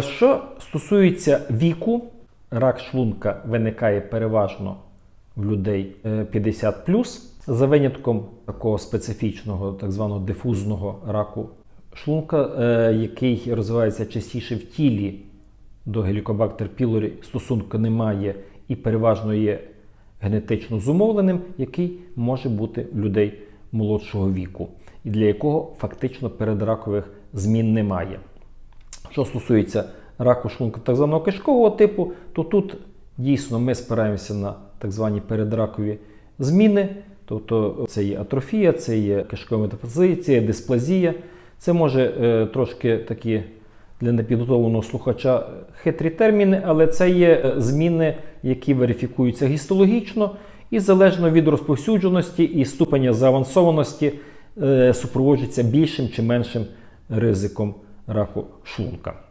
Що стосується віку, рак шлунка виникає переважно в людей е, 50 за винятком такого специфічного, так званого дифузного раку шлунка, е, який розвивається частіше в тілі до гелікобактер пілорі стосунку немає і переважно є генетично зумовленим, який може бути в людей молодшого віку, і для якого фактично передракових змін немає. Що стосується раку шлунка так званого кишкового типу, то тут дійсно ми спираємося на так звані передракові зміни. Тобто це є атрофія, це є кишкова метафазія, це є дисплазія. Це може е, трошки такі для непідготовленого слухача хитрі терміни, але це є е, зміни, які верифікуються гістологічно і залежно від розповсюдженості і ступеня заавансованості е, супроводжуються більшим чи меншим ризиком раку шлунка.